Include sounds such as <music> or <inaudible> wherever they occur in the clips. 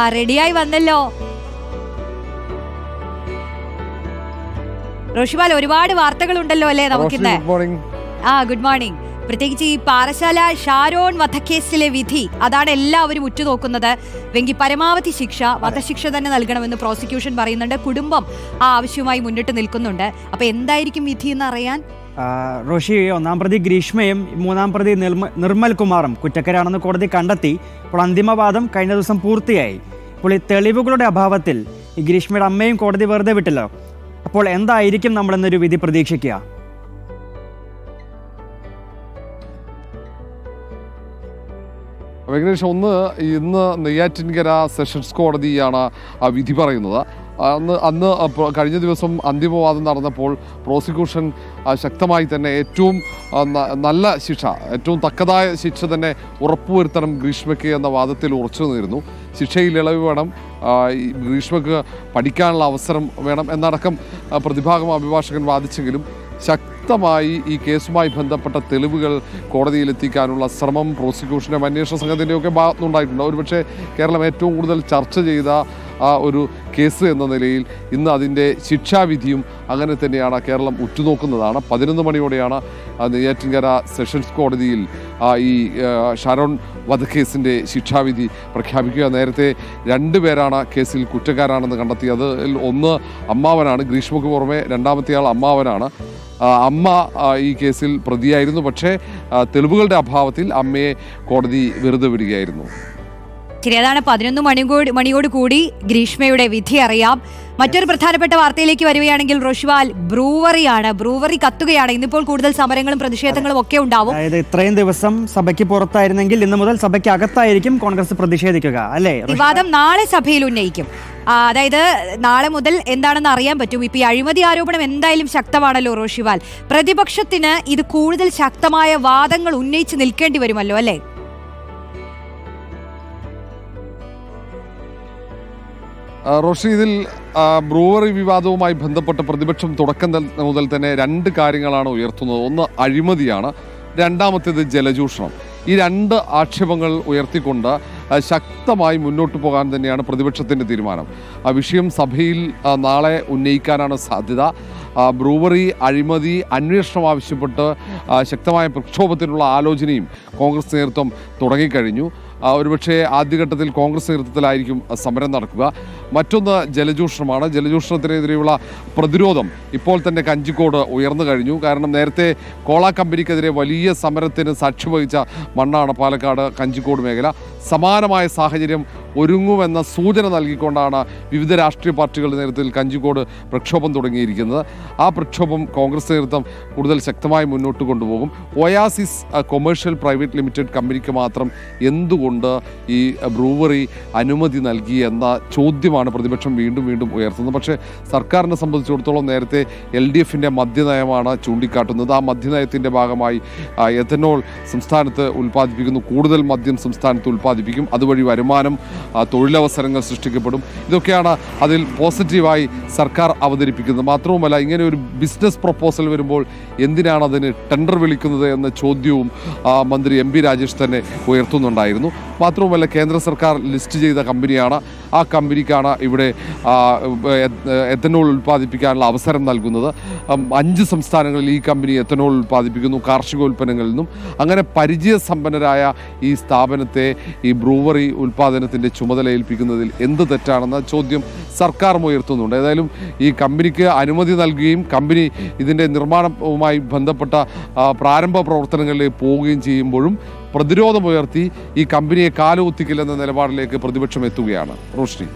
ആ റെഡിയായി വന്നല്ലോ. റോഷിബാൽ ഒരുപാട് വാർത്തകളുണ്ടല്ലോ അല്ലേ നമുക്കിന്ന്? ആ ഗുഡ് മോർണിംഗ് പ്രത്യേകിച്ച് ഈ പാറശാല ഷാരോൺ വധക്കേസിലെ വിധി അതാണ് എല്ലാവരും ഉറ്റുനോക്കുന്നത്. വെങ്കി പരമാവധി ശിക്ഷ വധശിക്ഷ തന്നെ നൽകണമെന്ന് പ്രോസിക്യൂഷൻ പറയുന്നുണ്ട്. കുടുംബം ആ ആവശ്യവുമായി മുന്നിട്ട് നിൽക്കുന്നുണ്ട്. അപ്പൊ എന്തായിരിക്കും വിധി എന്ന് അറിയാൻ? റോഷി ഒന്നാം പ്രതി ഗ്രീഷ്മയും മൂന്നാം പ്രതി നിർമ്മ- നിർമ്മൽ കുമാറും കുറ്റക്കാരാണെന്ന് കോടതി കണ്ടെത്തി. ഇപ്പോൾ അന്തിമവാദം കഴിഞ്ഞ ദിവസം പൂർത്തിയായി. ഇപ്പോൾ ഈ തെളിവുകളുടെ അഭാവത്തിൽ ഈ ഗ്രീഷ്മയുടെ അമ്മയും കോടതി വെറുതെ വിട്ടല്ലോ. അപ്പോൾ എന്തായിരിക്കും നമ്മളെന്നൊരു വിധി പ്രതീക്ഷിക്കുക? വെങ്കടേഷ് ഒന്ന് ഇന്ന് നെയ്യാറ്റിൻകര സെഷൻസ് കോടതിയാണ് വിധി പറയുന്നത്. അന്ന് അന്ന് കഴിഞ്ഞ ദിവസം അന്തിമവാദം നടന്നപ്പോൾ പ്രോസിക്യൂഷൻ ശക്തമായി തന്നെ ഏറ്റവും നല്ല ശിക്ഷ ഏറ്റവും തക്കതായ ശിക്ഷ തന്നെ ഉറപ്പുവരുത്തണം ഗ്രീഷ്മയ്ക്ക് എന്ന വാദത്തിൽ ഉറച്ചു നിന്നിരുന്നു. ശിക്ഷയിൽ ഇളവ് വേണം ഗ്രീഷ്മയ്ക്ക് പഠിക്കാനുള്ള അവസരം വേണം എന്നടക്കം പ്രതിഭാഗം അഭിഭാഷകൻ വാദിച്ചെങ്കിലും ശക്തമായി ഈ കേസുമായി ബന്ധപ്പെട്ട തെളിവുകൾ കോടതിയിൽ എത്തിക്കാനുള്ള ശ്രമം പ്രോസിക്യൂഷന്റെയും അന്വേഷണ സംഘത്തിന്റെയും ഒക്കെ ഭാഗത്തുനിന്നുണ്ടായിട്ടുണ്ട്. ഒരുപക്ഷെ കേരളം ഏറ്റവും കൂടുതൽ ചർച്ച ചെയ്ത ആ ഒരു കേസ് എന്ന നിലയിൽ ഇന്ന് അതിന്റെ ശിക്ഷാവിധിയും അങ്ങനെ തന്നെയാണ് കേരളം ഉറ്റുനോക്കുന്നതാണ്. പതിനൊന്ന് മണിയോടെയാണ് നെയ്യാറ്റിൻകര സെഷൻസ് കോടതിയിൽ ഈ ഷരോൺ വധക്കേസിന്റെ ശിക്ഷാവിധി പ്രഖ്യാപിക്കുക. നേരത്തെ രണ്ടു പേരാണ് കേസിൽ കുറ്റക്കാരാണെന്ന് കണ്ടെത്തിയത്. ഒന്ന് അമ്മാവനാണ് ഗ്രീഷ്മക്ക് പുറമെ രണ്ടാമത്തെ ആൾ അമ്മാവനാണ്. അമ്മ ഈ കേസിൽ പ്രതിയായിരുന്നു. പക്ഷേ തെളിവുകളുടെ അഭാവത്തിൽ അമ്മയെ കോടതി വെറുതെ വിടുകയായിരുന്നു. ശരി അതാണ് പതിനൊന്ന് മണിയോട് മണിയോട് കൂടി ഗ്രീഷ്മയുടെ വിധി അറിയാം. മറ്റൊരു പ്രധാനപ്പെട്ട വാർത്തയിലേക്ക് വരികയാണെങ്കിൽ റോഷിവാൽ ബ്രൂവറിയാണ്. ബ്രൂവറി കത്തുകയാണ്. ഇന്നിപ്പോൾ കൂടുതൽ സമരങ്ങളും പ്രതിഷേധങ്ങളും ഒക്കെ ഉണ്ടാവും. അതായത് ഇത്രയും ദിവസം സഭയ്ക്ക് പുറത്തായിരുന്നെങ്കിൽ ഇന്ന് മുതൽ സഭയ്ക്ക് അകത്തായിരിക്കും കോൺഗ്രസ് പ്രതിഷേധിക്കുക അല്ലേ? വിവാദം നാളെ സഭയിൽ ഉന്നയിക്കും. അതായത് നാളെ മുതൽ എന്താണെന്ന് അറിയാൻ പറ്റും. ഇപ്പൊ ഈ അഴിമതി ആരോപണം എന്തായാലും ശക്തമാണല്ലോ റോഷിവാൽ പ്രതിപക്ഷത്തിന് ഇത് കൂടുതൽ ശക്തമായ വാദങ്ങൾ ഉന്നയിച്ച് നിൽക്കേണ്ടി വരുമല്ലോ അല്ലേ? ആ, റോഷി ഇതിൽ ആ, ബ്രൂവറി വിവാദവുമായി ബന്ധപ്പെട്ട് പ്രതിപക്ഷം തുടക്കം മുതൽ തന്നെ രണ്ട് കാര്യങ്ങളാണ് ഉയർത്തുന്നത്. ഒന്ന് അഴിമതിയാണ്. രണ്ടാമത്തേത് ജലചൂഷണം. ഈ രണ്ട് ആക്ഷേപങ്ങൾ ഉയർത്തിക്കൊണ്ട് ശക്തമായി മുന്നോട്ട് പോകാൻ തന്നെയാണ് പ്രതിപക്ഷത്തിന്റെ തീരുമാനം. ആ വിഷയം സഭയിൽ നാളെ ഉന്നയിക്കാനാണ് സാധ്യത. ബ്രൂവറി അഴിമതി അന്വേഷണം ആവശ്യപ്പെട്ട് ശക്തമായ പ്രക്ഷോഭത്തിനുള്ള ആലോചനയും കോൺഗ്രസ് നേതൃത്വം തുടങ്ങിക്കഴിഞ്ഞു. ഒരുപക്ഷെ ആദ്യഘട്ടത്തിൽ കോൺഗ്രസ് നേതൃത്വത്തിലായിരിക്കും സമരം നടക്കുക. മറ്റൊന്ന് ജലചൂഷണമാണ്. ജലചൂഷണത്തിനെതിരെയുള്ള പ്രതിരോധം ഇപ്പോൾ തന്നെ കഞ്ചിക്കോട് ഉയർന്നു കഴിഞ്ഞു. കാരണം നേരത്തെ കോള കമ്പനിക്കെതിരെ വലിയ സമരത്തിന് സാക്ഷി വഹിച്ച മണ്ണാണ് പാലക്കാട് കഞ്ചിക്കോട് മേഖല. സമാനമായ സാഹചര്യം ഒരുങ്ങുമെന്ന സൂചന നൽകിക്കൊണ്ടാണ് വിവിധ രാഷ്ട്രീയ പാർട്ടികളുടെ നേതൃത്വത്തിൽ കഞ്ചിക്കോട് പ്രക്ഷോഭം തുടങ്ങിയിരിക്കുന്നത്. ആ പ്രക്ഷോഭം കോൺഗ്രസ് നേതൃത്വം കൂടുതൽ ശക്തമായി മുന്നോട്ട് കൊണ്ടുപോകും. ഒയാസിസ് കൊമേഴ്ഷ്യൽ പ്രൈവറ്റ് ലിമിറ്റഡ് കമ്പനിക്ക് മാത്രം എന്തുകൊണ്ട് ഈ ബ്രൂവറി അനുമതി നൽകി എന്ന ചോദ്യമാണ് പ്രതിപക്ഷം വീണ്ടും വീണ്ടും ഉയർത്തുന്നത്. പക്ഷേ സർക്കാരിനെ സംബന്ധിച്ചിടത്തോളം നേരത്തെ എൽ ഡി എഫിന്റെ മദ്യനയമാണ് ചൂണ്ടിക്കാട്ടുന്നത്. ആ മദ്യനയത്തിന്റെ ഭാഗമായി എഥനോൾ സംസ്ഥാനത്ത് ഉൽപ്പാദിപ്പിക്കുന്നു. കൂടുതൽ മദ്യം സംസ്ഥാനത്ത് ഉൽപ്പാദിപ്പിക്കും അതുവഴി വരുമാനം തൊഴിലവസരങ്ങൾ സൃഷ്ടിക്കപ്പെടും. ഇതൊക്കെയാണ് അതിൽ പോസിറ്റീവായി സർക്കാർ അവതരിപ്പിക്കുന്നത്. മാത്രവുമല്ല ഇങ്ങനെ ഒരു ബിസിനസ് പ്രപ്പോസൽ വരുമ്പോൾ എന്തിനാണ് അതിന് ടെൻഡർ വിളിക്കുന്നത് എന്ന ചോദ്യവും മന്ത്രി എം പി രാജേഷ് തന്നെ ഉയർത്തുന്നുണ്ടായിരുന്നു. മാത്രവുമല്ല കേന്ദ്ര സർക്കാർ ലിസ്റ്റ് ചെയ്ത കമ്പനിയാണ് ആ കമ്പനിക്കാണ് ഇവിടെ എത്തനോൾ ഉൽപ്പാദിപ്പിക്കാനുള്ള അവസരം നൽകുന്നത്. അഞ്ച് സംസ്ഥാനങ്ങളിൽ ഈ കമ്പനി എത്തനോൾ ഉൽപ്പാദിപ്പിക്കുന്നു കാർഷികോൽപ്പന്നങ്ങളിൽ നിന്നും. അങ്ങനെ പരിചയസമ്പന്നരായ ഈ സ്ഥാപനത്തെ ഈ ബ്രൂവറി ഉൽപ്പാദനത്തിന്റെ ചുമതല ഏൽപ്പിക്കുന്നതിൽ എന്ത് തെറ്റാണെന്ന ചോദ്യം സർക്കാർ ഉയർത്തുന്നുണ്ട്. ഏതായാലും ഈ കമ്പനിക്ക് അനുമതി നൽകുകയും കമ്പനി ഇതിന്റെ നിർമ്മാണവുമായി ബന്ധപ്പെട്ട പ്രാരംഭ പ്രവർത്തനങ്ങളിലേക്ക് പോവുകയും ചെയ്യുമ്പോഴും പ്രതിരോധമുയർത്തി ഈ കമ്പനിയെ കാലുകുത്തിക്കില്ലെന്ന നിലപാടിലേക്ക് പ്രതിപക്ഷം എത്തുകയാണ്. റോഷ്നി.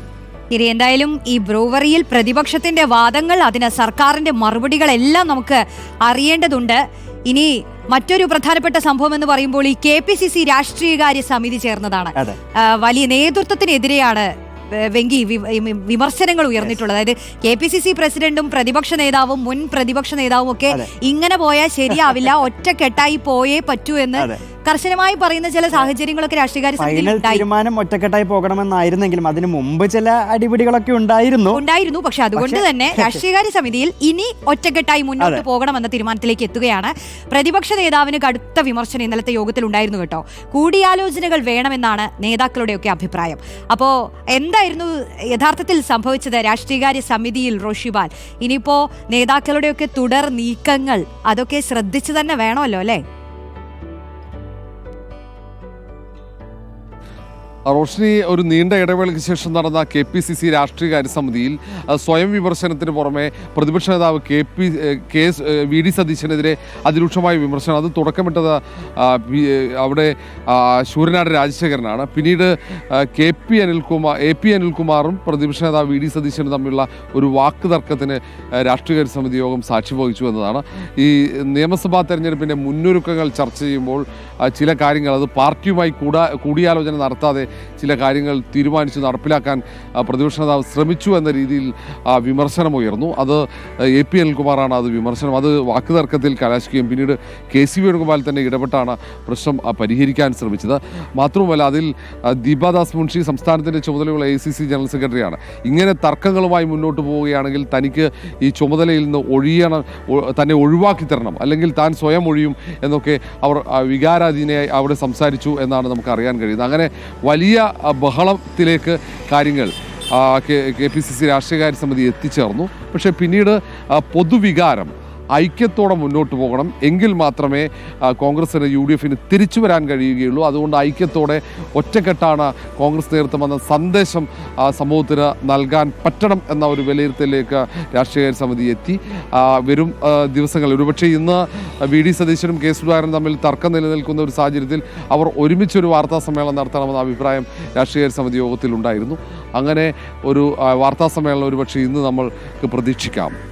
ശരി എന്തായാലും ഈ ബ്രൂവറിയിൽ പ്രതിപക്ഷത്തിന്റെ വാദങ്ങൾ അതിന് സർക്കാരിന്റെ മറുപടികളെല്ലാം നമുക്ക് അറിയേണ്ടതുണ്ട്. ഇനി മറ്റൊരു പ്രധാനപ്പെട്ട സംഭവം എന്ന് പറയുമ്പോൾ ഈ കെ പി സി സി രാഷ്ട്രീയകാര്യ സമിതി ചേർന്നതാണ്. അതെ. വലിയ നേതൃത്വത്തിനെതിരെയാണ് വെങ്കി വിമർശനങ്ങൾ ഉയർന്നിട്ടുള്ളത്. അതായത് കെ പി സി സി പ്രസിഡന്റും പ്രതിപക്ഷ നേതാവും മുൻ പ്രതിപക്ഷ നേതാവും ഒക്കെ ഇങ്ങനെ പോയാൽ ശരിയാവില്ല <laughs> ഒറ്റക്കെട്ടായി പോയേ പറ്റൂ എന്ന് അതെ. കർശനമായി പറയുന്ന ചില സാഹചര്യങ്ങളൊക്കെ രാഷ്ട്രീയകാര്യ ഫൈനൽ തീരുമാനം ഒറ്റക്കെട്ടായി പോകണമെന്നായിരുന്നെങ്കിലും അതിന് മുമ്പ് ചില അടിപിടികളൊക്കെ ഉണ്ടായിരുന്നു. ഉണ്ടായിരുന്നു. പക്ഷെ അതുകൊണ്ട് തന്നെ <laughs> രാഷ്ട്രീയകാര്യ സമിതിയിൽ ഇനി ഒറ്റക്കെട്ടായി മുന്നോട്ട്. പോകണമെന്ന തീരുമാനത്തിലേക്ക് എത്തുകയാണ്. പ്രതിപക്ഷ നേതാവിന് കടുത്ത വിമർശനം ഇന്നലത്തെ യോഗത്തിൽ ഉണ്ടായിരുന്നു കേട്ടോ. കൂടിയാലോചനകൾ വേണമെന്നാണ് നേതാക്കളുടെയൊക്കെ അഭിപ്രായം. അപ്പോ എന്തായിരുന്നു യഥാർത്ഥത്തിൽ സംഭവിച്ചത് രാഷ്ട്രീയകാര്യ സമിതിയിൽ റോഷിബാൽ? ഇനിയിപ്പോ നേതാക്കളുടെയൊക്കെ തുടർ നീക്കങ്ങൾ അതൊക്കെ ശ്രദ്ധിച്ചു തന്നെ വേണമല്ലോ അല്ലേ? റോഷിനി ഒരു നീണ്ട ഇടവേളയ്ക്ക് ശേഷം നടന്ന കെ പി സി സി രാഷ്ട്രീയകാര്യ സമിതിയിൽ സ്വയം വിമർശനത്തിന് പുറമെ പ്രതിപക്ഷ നേതാവ് K P K V D സതീശനെതിരെ അതിരൂക്ഷമായ വിമർശനം. അത് തുടക്കമിട്ടത് അവിടെ ശൂരനാട് രാജശേഖരനാണ്. പിന്നീട് K P Anilkumar A P അനിൽകുമാറും പ്രതിപക്ഷ നേതാവ് വി ഡി സതീശനും തമ്മിലുള്ള ഒരു വാക്ക് തർക്കത്തിന് രാഷ്ട്രീയകാര്യ സമിതി യോഗം സാക്ഷി വഹിച്ചു എന്നതാണ്. ഈ നിയമസഭാ തെരഞ്ഞെടുപ്പിന്റെ മുന്നൊരുക്കങ്ങൾ ചർച്ച ചെയ്യുമ്പോൾ ചില കാര്യങ്ങൾ അത് പാർട്ടിയുമായി കൂടാ കൂടിയാലോചന നടത്താതെ ചില കാര്യങ്ങൾ തീരുമാനിച്ച് നടപ്പിലാക്കാൻ പ്രതിപക്ഷ നേതാവ് ശ്രമിച്ചു എന്ന രീതിയിൽ വിമർശനം ഉയർന്നു. അത് എ പി അനിൽകുമാറാണ് അത് വിമർശനം. അത് വാക്ക് തർക്കത്തിൽ കലാശിക്കുകയും പിന്നീട് കെ സി വേണുഗോപാൽ തന്നെ ഇടപെട്ടാണ് പ്രശ്നം പരിഹരിക്കാൻ ശ്രമിച്ചത്. മാത്രവുമല്ല അതിൽ ദീപാദാസ് മുൻഷി സംസ്ഥാനത്തിന്റെ ചുമതലയുള്ള എ സി സി ജനറൽ സെക്രട്ടറിയാണ്. ഇങ്ങനെ തർക്കങ്ങളുമായി മുന്നോട്ട് പോവുകയാണെങ്കിൽ തനിക്ക് ഈ ചുമതലയിൽ നിന്ന് ഒഴിയണം തന്നെ ഒഴിവാക്കി തരണം. അല്ലെങ്കിൽ താൻ സ്വയം ഒഴിയും എന്നൊക്കെ അവർ വികാരാധീനയായി അവിടെ സംസാരിച്ചു എന്നാണ് നമുക്ക് അറിയാൻ കഴിയുന്നത്. അങ്ങനെ വലിയ ആ, ബഹളത്തിലേക്ക് കാര്യങ്ങൾ കെ പി സി സി രാഷ്ട്രീയകാര്യ സമിതി എത്തിച്ചേർന്നു. പക്ഷേ പിന്നീട് പൊതുവികാരം ഐക്യത്തോടെ മുന്നോട്ട് പോകണം. എങ്കിൽ മാത്രമേ കോൺഗ്രസിന് യു ഡി എഫിന് തിരിച്ചു വരാൻ കഴിയുകയുള്ളൂ. അതുകൊണ്ട് ഐക്യത്തോടെ ഒറ്റക്കെട്ടാണ് കോൺഗ്രസ് നേതൃത്വം എന്ന സന്ദേശം സമൂഹത്തിന് നൽകാൻ പറ്റണം എന്ന ഒരു വിലയിരുത്തലിലേക്ക് രാഷ്ട്രീയ സമിതി എത്തി. വരും ദിവസങ്ങൾ ഒരുപക്ഷെ ഇന്ന് വി ഡി സതീശനും കെ സുധാകരനും തമ്മിൽ തർക്കം നിലനിൽക്കുന്ന ഒരു സാഹചര്യത്തിൽ അവർ ഒരുമിച്ചൊരു വാർത്താ സമ്മേളനം നടത്തണമെന്ന അഭിപ്രായം രാഷ്ട്രീയ സമിതി യോഗത്തിലുണ്ടായിരുന്നു. അങ്ങനെ ഒരു വാർത്താ സമ്മേളനം ഒരുപക്ഷെ ഇന്ന് നമ്മൾക്ക് പ്രതീക്ഷിക്കാം.